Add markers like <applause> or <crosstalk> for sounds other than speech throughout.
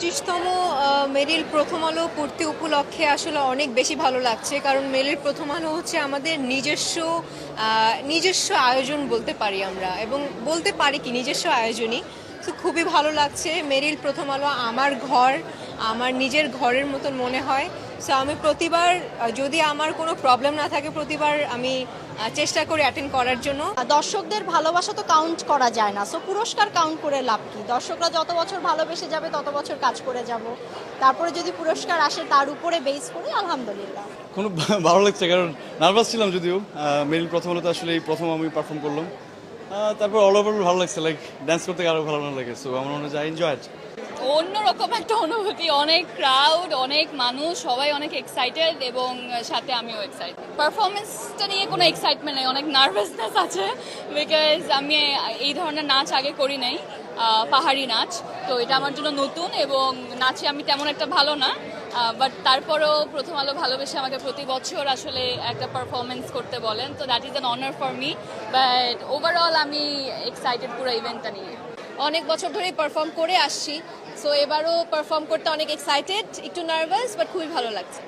পঁচিশতম মেরিল প্রথম আলো পূর্তি উপলক্ষে আসলে অনেক বেশি ভালো লাগছে। কারণ মেরিল প্রথম আলো হচ্ছে আমাদের নিজস্ব নিজস্ব আয়োজন বলতে পারি আমরা। এবং বলতে পারি কি, নিজস্ব আয়োজনই। তো খুবই ভালো লাগছে। মেরিল প্রথম আলো আমার ঘর, আমার নিজের ঘরের মতন মনে হয়। সো আমি প্রতিবার যদি আমার কোনো প্রবলেম না থাকে প্রতিবার আমি চেষ্টা করি অ্যাটেন্ড করার জন্য। দর্শকদের ভালোবাসা তো কাউন্ট করা যায় না সো পুরস্কার কাউন্ট করে লাভ কি? দর্শকরা যত বছর ভালোবেসে যাবে তত বছর কাজ করে যাব। তারপরে যদি পুরস্কার আসে তার উপরে বেস করে আলহামদুলিল্লাহ। কোনো <laughs> ভালো লাগছে কারণ নার্ভাস ছিলাম যদিও। মেরিল প্রথম হলো তো আসলে এই প্রথম আমি পারফর্ম করলাম। তারপর অল ওভার ভালো লাগছে লাইক ডান্স করতে আরও ভালো লাগে সো আমার মনে হয় এনজয় অন্যরকম একটা অনুভূতি। অনেক ক্রাউড অনেক মানুষ, সবাই অনেক এক্সাইটেড এবং সাথে আমিও এক্সাইটেড পারফরমেন্সটা নিয়ে কোনো এক্সাইটমেন্ট নেই, অনেক নার্ভাসনেস আছে বিকজ আমি এই ধরনের নাচ আগে করি নাই পাহাড়ি নাচ। তো এটা আমার জন্য নতুন এবং নাচে আমি তেমন একটা ভালো না বাট তারপরেও প্রথম আলো ভালোবেসে আমাকে প্রতি বছর আসলে একটা পারফরমেন্স করতে বলেন। তো that is an honour for me but overall আমি এক্সাইটেড পুরো ইভেন্টটা নিয়ে। অনেক বছর ধরেই পারফর্ম করে আসছি সো এবারও পারফর্ম করতে অনেক এক্সাইটেড একটু নার্ভাস বাট খুবই ভালো লাগছে।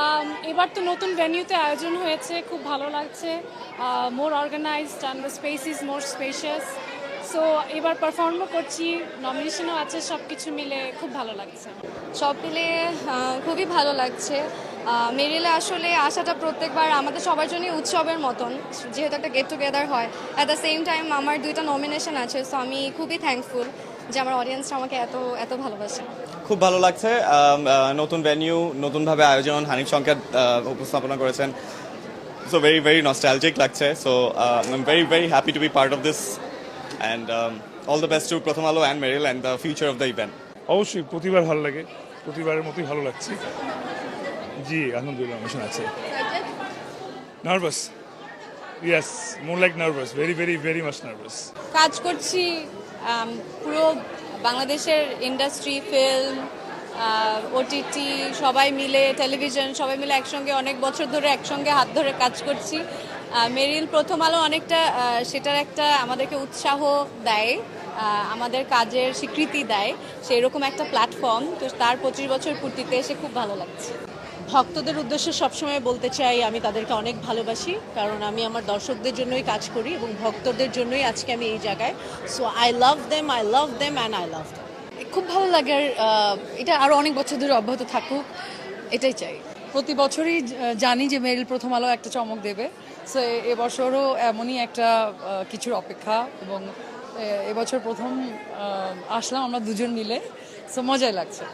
Um, এবার তো নতুন ভেনিউতে আয়োজন হয়েছে খুব ভালো লাগছে। More organised and the space is more spacious so এবার পারফর্মও করছি নমিনেশনও আছে সব কিছু মিলে খুব ভালো লাগছে। সব মিলে খুবই ভালো লাগছে। মেরিলে আসলে আসাটা প্রত্যেকবার আমাদের সবার জন্যই উৎসবের মতন যেহেতু একটা গেট টুগেদার হয়। অ্যাট দ্য সেম টাইম আমার দুইটা নমিনেশন আছে সো আমি খুবই থ্যাঙ্কফুল যে আমার অডিয়েন্সটা আমাকে এত এত ভালোবাসে। খুব ভালো লাগছে নতুন ভেন্যু নতুনভাবে আয়োজন হানিফ সংকেত উপস্থাপনা করেছেন। সো ভেরি ভেরি নস্টালজিক লাগছে so I am very very happy to be part of this and all the best to Prothom Alo and Meril and the future of the event অবশ্যই প্রতিবার ভালো লাগে। প্রতিবারের মতোই ভালো লাগছে। জি আলহামদুলিল্লাহ অনুষ্ঠান আছে। Nervous yes more like nervous very very very much nervous কাজ করছি আম, পুরো বাংলাদেশের ইন্ডাস্ট্রি ফিল্ম ওটিটি সবাই মিলে টেলিভিশন সবাই মিলে একসঙ্গে অনেক বছর ধরে একসঙ্গে হাত ধরে কাজ করছি। মেরিল প্রথম আলো অনেকটা সেটার একটা আমাদেরকে উৎসাহ দেয় আমাদের কাজের স্বীকৃতি দেয় সেই রকম একটা প্ল্যাটফর্ম তো তার পঁচিশ বছর পূর্তিতে এসে খুব ভালো লাগছে। ভক্তদের উদ্দেশ্যে সবসময় বলতে চাই, আমি তাদেরকে অনেক ভালোবাসি, কারণ আমি আমার দর্শকদের জন্যই কাজ করি এবং ভক্তদের জন্যই আজকে আমি এই জায়গায়। So I love them I love them and I love them খুব ভালো লাগে আর এটা আরও অনেক বছর ধরে অব্যাহত থাকুক, এটাই চাই। প্রতি বছরই জানি যে মেরিল প্রথম আলো একটা চমক দেবে। সো এবছরও এমনই একটা কিছুর অপেক্ষা এবং এবছর প্রথম আসলাম আমরা দুজন মিলে। সো মজাই লাগছে।